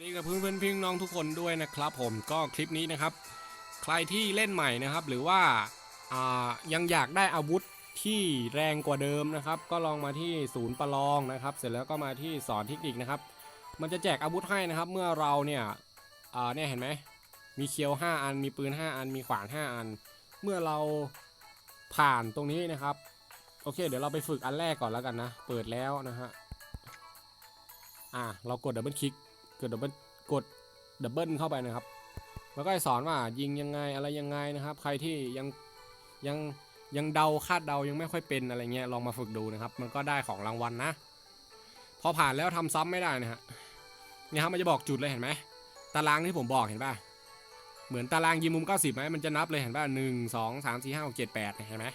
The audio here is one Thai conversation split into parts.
นี่กับเพื่อนเพื่อนพี่น้องทุกคนด้วยนะครับ ผมก็คลิปนี้นะครับ ใครที่เล่นใหม่นะครับ หรือว่าายังอยากได้อาวุธที่แรงกว่าเดิมนะครับ ก็ลองมาที่ศูนย์ประลองนะครับ เสร็จแล้วก็มาที่สอนเทคนิคนะครับ มันจะแจกอาวุธให้นะครับ เมื่อเราเนี่ยเนี่ยเห็นไหมมีเคียว 5 อัน มีปืน 5 อัน มีขวาน 5 อัน เมื่อเราผ่านตรงนี้นะครับ โอเค เดี๋ยวเราไปฝึกอันแรกก่อนแล้วกันนะ เปิดแล้วนะฮะอ่าเรากดดับเบิลคลิก กดดับเบิลกดดับเบิลเข้าไปนะครับ แล้วก็สอนว่ายิงยังไงอะไรยังไงนะครับ ใครที่ยังยังยังเดาคาดเดายังไม่ค่อยเป็นอะไรเงี้ยลองมาฝึกดูนะครับ มันก็ได้ของรางวัลนะพอผ่านแล้วทำซ้ำไม่ได้นะฮะนี่ครับมันจะบอกจุดเลยเห็นไหมตารางที่ผมบอกเห็นป่ะเหมือนตารางยิงมุม 90ไหมมันจะนับเลยเห็นป่ะหนึ่งสองสามสี่ห้าหกเจ็ดแปดเห็นไหม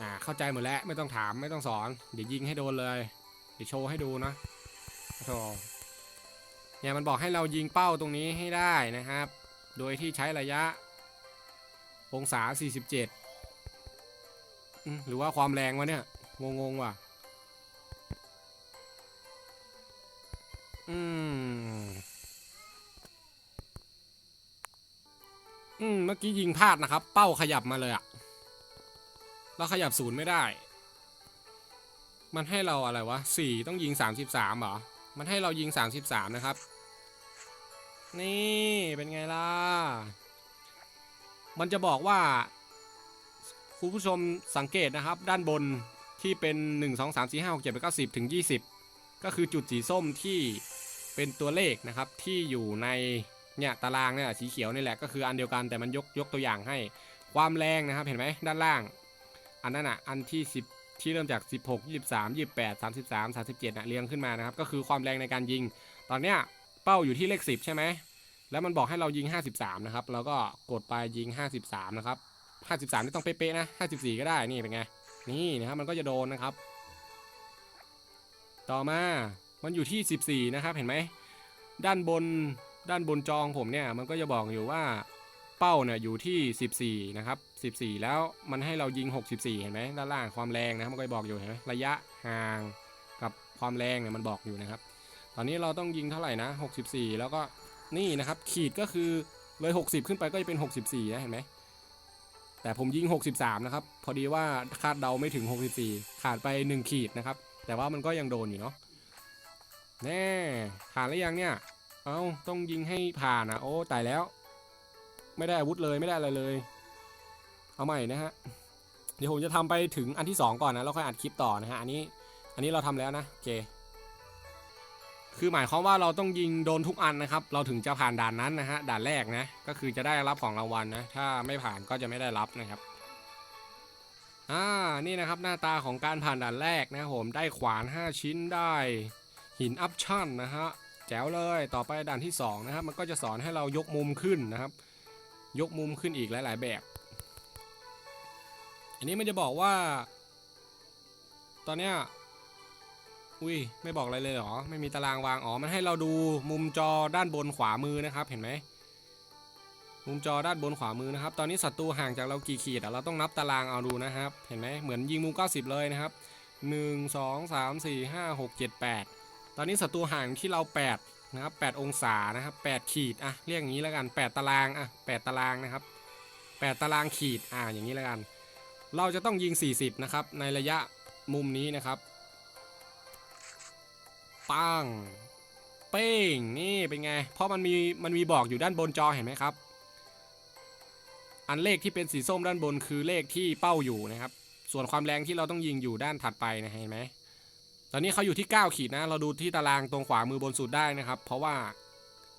อ่าเข้าใจหมดแล้วไม่ต้องถามไม่ต้องสอน เดี๋ยวยิงให้โดนเลย ดี๋ยวโชว์ให้ดูนะโชว์เนี่ยมันบอกให้เรายิงเป้าตรงนี้ให้ได้นะครับ โดยที่ใช้ระยะองศา 47 หรือว่าความแรงวะเนี่ย งงๆว่ะ อืม อืม เมื่อกี้ยิงพลาดนะครับ เป้าขยับมาเลยอะเราขยับศูนย์ไม่ได้ มันให้เราอะไรวะสี่ต้องยิงสามสิบสามเหรอ มันให้เรายิงสามสิบสามนะครับ นี่เป็นไงล่ะ มันจะบอกว่า คุณผู้ชมสังเกตนะครับ ด้านบนที่เป็น 1 2 3 4 5 6 7 8 9 10 ถึง 20 ก็คือจุดสีส้มที่เป็นตัวเลขนะครับ ที่อยู่ในเนี่ยตารางเนี่ยสีเขียวนี่แหละก็คืออันเดียวกันแต่มันยกยกตัวอย่างให้ความแรงนะครับเห็นไหมด้านล่าง อันนั้นอะอันที่10 ที่เริ่มจาก 16 23 28 33 37นะเรียงขึ้นมานะครับ ก็คือความแรงในการยิง ตอนเนี้ยเป้าอยู่ที่เลข 10 ใช่ไหม แล้วมันบอกให้เรายิง 53 นะครับ แล้วก็กดไปยิง 53 นะครับ 53นี่ต้องเป๊ะๆนะ 54 ก็ได้ นี่เป็นไง นี่นะครับ มันก็จะโดนนะครับ ต่อมา มันอยู่ที่ 14 นะครับ เห็นไหม ด้านบน ด้านบนจองผมเนี่ย มันก็จะบอกอยู่ว่า เป้าเนี่ยอยู่ที่ 14 นะครับ 14 แล้วมันให้เรายิง 64 เห็นไหมด้านล่างความแรงนะครับมันก็บอกอยู่เห็นไหมระยะห่างกับความแรงเนี่ยมันบอกอยู่นะครับ ตอนนี้เราต้องยิงเท่าไหร่นะ 64 แล้วก็นี่นะครับขีดก็คือเลย 60 ขึ้นไปก็จะเป็น 64 นะเห็นไหมแต่ผมยิง 63 นะครับ พอดีว่าคาดเดาไม่ถึง 64 ขาดไป 1 ขีดนะครับ แต่ว่ามันก็ยังโดนอยู่เนาะแน่ผ่านแล้วยังเนี่ย เอ้าต้องยิงให้ผ่านอะโอ้ตายแล้ว ไม่ได้อาวุธเลยไม่ได้อะไรเลย เอาใหม่นะฮะ เดี๋ยวผมจะทำไปถึงอันที่ 2 ก่อนนะแล้วค่อยอัดคลิปต่อนะฮะ อันนี้ อันนี้เราทำแล้วนะโอเค คือหมายความว่าเราต้องยิงโดนทุกอันนะครับ เราถึงจะผ่านด่านนั้นนะฮะ ด่านแรกนะ ก็คือจะได้รับของรางวัลนะ ถ้าไม่ผ่านก็จะไม่ได้รับนะครับอ่า นี่นะครับหน้าตาของการผ่านด่านแรกนะผมได้ขวาน 5 ชิ้นได้หินอัพชั่นนะฮะแจ๋วเลยต่อไปด่านที่สองนะครับมันก็จะสอนให้เรายกมุมขึ้นนะครับ ยกมุมขึ้นอีกหลาย ๆ แบบ อันนี้มันจะบอกว่า ตอนเนี้ยอุ้ยไม่บอกอะไรเลยเหรอ ไม่มีตารางวาง อ๋อ มันให้เราดูมุมจอด้านบนขวามือนะครับ เห็นไหม มุมจอด้านบนขวามือนะครับ ตอนนี้ศัตรูห่างจากเรากี่ขีดเราต้องนับตารางเอาดูนะครับ เห็นไหม เหมือนยิงมุม 90 เลยนะครับ 1 2 3 4 5 6 7 8 ตอนนี้ศัตรูห่างที่เรา 8 นะครับ8องศานะครับ8ขีดอะเรียกอย่างนี้แล้วกัน 8 ตารางอะ8ตารางนะครับ 8 ตารางขีดอ่าอย่างนี้แล้วกัน เราจะต้องยิง 40 นะครับ ในระยะมุมนี้นะครับปังเป้งนี่เป็นไง เพราะมันมีมันมีบอกอยู่ด้านบนจอเห็นไหมครับ อันเลขที่เป็นสีส้มด้านบนคือเลขที่เป้าอยู่นะครับ ส่วนความแรงที่เราต้องยิงอยู่ด้านถัดไปนะเห็นไหม ตอนนี้เขาอยู่ที่ 9 ขีดนะ เราดูที่ตารางตรงขวามือบนสุดได้นะครับ เพราะว่า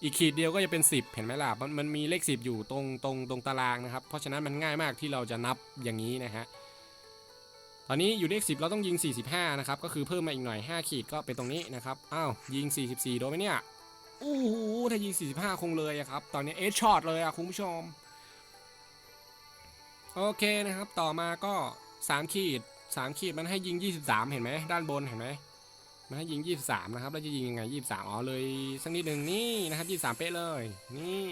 อีกขีดเดียวก็จะเป็น 10 เห็นไหมล่ะ มันมันมีเลข 10 อยู่ตรงตรงตรงตารางนะครับ เพราะฉะนั้นมันง่ายมากที่เราจะนับอย่างนี้นะฮะ ตอนนี้อยู่เลข 10 เราต้องยิง 45 นะครับ ก็คือเพิ่มมาอีกหน่อย 5 ขีดก็เป็นตรงนี้นะครับ อ้าว ยิง 44 โดนไหมเนี่ยอู้หูถ้ายิง 45 คงเลยครับ ตอนนี้เอชช็อตเลยอะคุณผู้ชม โอเคนะครับ ต่อมาก็ 3 ขีด 3ขีดมันให้ยิง23เห็นไหมด้านบนเห็นไหมมันให้ยิง23นะครับแล้วจะยิงยังไง23อ๋อเลยสักนิดหนึ่งนี่นะครับ23เป๊ะเลย นี่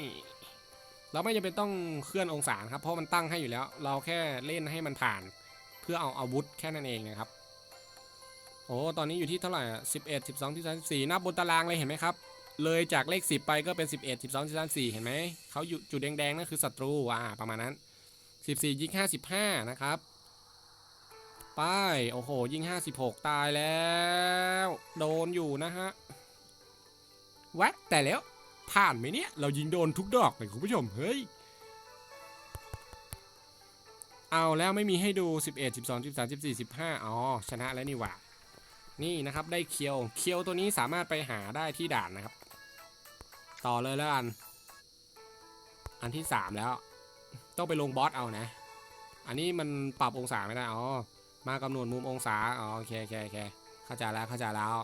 เราไม่จำเป็นต้องเคลื่อนองศาครับเพราะมันตั้งให้อยู่แล้ว เราแค่เล่นให้มันผ่าน เพื่อเอาอาวุธแค่นั้นเองนะครับโอ้ตอนนี้อยู่ที่เท่าไหร่สิบเอ็ดสิบสองสิบสามสิบสี่นับบนตารางเลยเห็นไหมครับเลยจากเลขสิบไปก็เป็นสิบเอ็ดสิบสองสิบสามสี่เห็นไหม เขาอยู่จุดแดงๆนั่นคือศัตรูอ่าประมาณนั้นสิบสี่ยิงห้าสิบห้านะครับ ไป โอ้โห ยิงห้าสิบหกตายแล้ว โดนอยู่นะฮะวะแต่แล้วผ่านไหมเนี่ย เรายิงโดนทุกดอกเลยคุณผู้ชม เฮ้ย เอาแล้วไม่มีให้ดู 11 12 13 14 15 อ๋อ ชนะแล้วนี่หว่า นี่นะครับได้เคียว เคียวตัวนี้สามารถไปหาได้ที่ด่านนะครับ ต่อเลยแล้วกัน อันที่ 3 แล้ว ต้องไปลงบอสเอานะ อันนี้มันปรับองศาไม่ได้ อ๋อ มากำหนดมุมองศาอ๋อโอเคโอเคโอเคเข้าใจแล้วเข้าใจแล้ว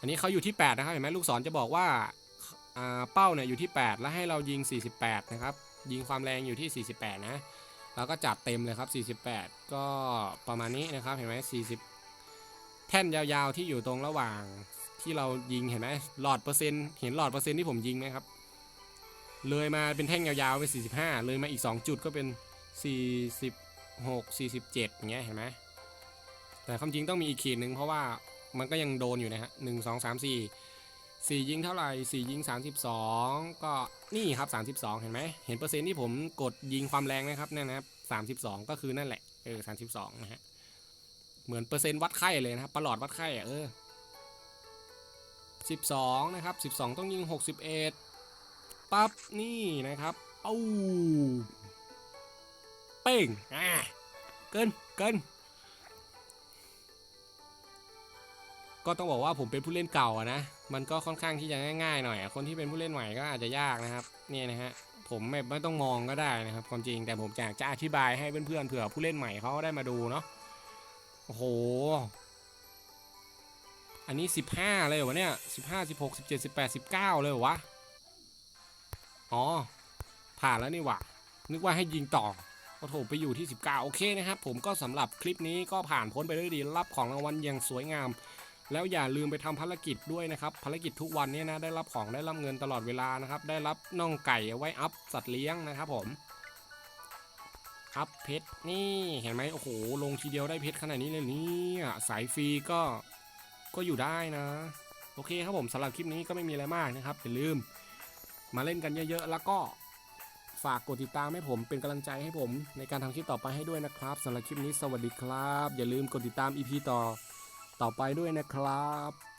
อันนี้เขาอยู่ที่ 8 นะครับเห็นไหมลูกศรจะบอกว่าาเป้าเนี่ยอยู่ที่ 8 แล้วให้เรายิง 48 นะครับ ยิงความแรงอยู่ที่ 48 นะแล้วก็จัดเต็มเลยครับ 48 ก็ประมาณนี้นะครับเห็นไหม40 แท่นยาวๆที่อยู่ตรงระหว่างที่เรายิงเห็นไหมหลอดเปอร์เซ็นต์เห็นหลอดเปอร์เซ็นต์ที่ผมยิงไหมครับเลยมาเป็นแท่งยาวๆเป็น45 เลยมาอีก 2 จุดก็เป็น 46 47อย่างเงี้ยเห็นไหมแต่ความจริงต้องมีอีกขีดหนึ่งเพราะว่ามันก็ยังโดนอยู่นะฮะหนึ่งสองสามสี่สี่ยิงเท่าไหร่สี่ยิง32ก็นี่ครับ32เห็นไหมเห็นเปอร์เซ็นต์ที่ผมกดยิงความแรงนะครับเนี่ยนะครับ32ก็คือนั่นแหละเออ32นะฮะเหมือนเปอร์เซ็นต์วัดไข้เลยนะครับประหลอดวัดไข้อะเออ12นะครับ12ต้องยิง61ปั๊บนี่นะครับเอ้า เป้งอ่าเกินเกินก็ต้องบอกว่าผมเป็นผู้เล่นเก่าอะนะ มันก็ค่อนข้างที่จะง่ายๆหน่อย คนที่เป็นผู้เล่นใหม่ก็อาจจะยากนะครับ เนี่ยนะฮะ ผมไม่ไม่ต้องมองก็ได้นะครับความจริง แต่ผมอยากจะอธิบายให้เพื่อนๆเผื่อผู้เล่นใหม่เขาได้มาดูเนาะ โอ้โห อันนี้ 15 เลยเหรอวะเนี่ย 15 16 17 18 19 เลยเหรอวะ อ๋อ ผ่านแล้วนี่หว่า นึกว่าให้ยิงต่อ ก็โถไปอยู่ที่ 19 โอเคนะครับ ผมก็สำหรับคลิปนี้ก็ผ่านพ้นไปด้วยดีรับของรางวัลอย่างสวยงาม แล้วอย่าลืมไปทำภารกิจด้วยนะครับภารกิจทุกวันเนี้นะได้รับของได้รับเงินตลอดเวลานะครับได้รับน่องไก่เอาไว้อัพสัตว์เลี้ยงนะครับผมอัพเพชรนี่เห็นไหมโอ้โหลงทีเดียวได้เพชรขนาดนี้เลยนี่สายฟรีก็ก็อยู่ได้นะ โอเคครับผมสำหรับคลิปนี้ก็ไม่มีอะไรมากนะครับอย่าลืมมาเล่นกันเยอะๆ แล้วก็ ฝากกดติดตามให้ผมเป็นกำลังใจให้ผม ในการทำคลิปต่อไปให้ด้วยนะครับสำหรับคลิปนี้สวัสดีครับ อย่าลืมกดติดตาม EP ต่อ ต่อไปด้วยนะครับ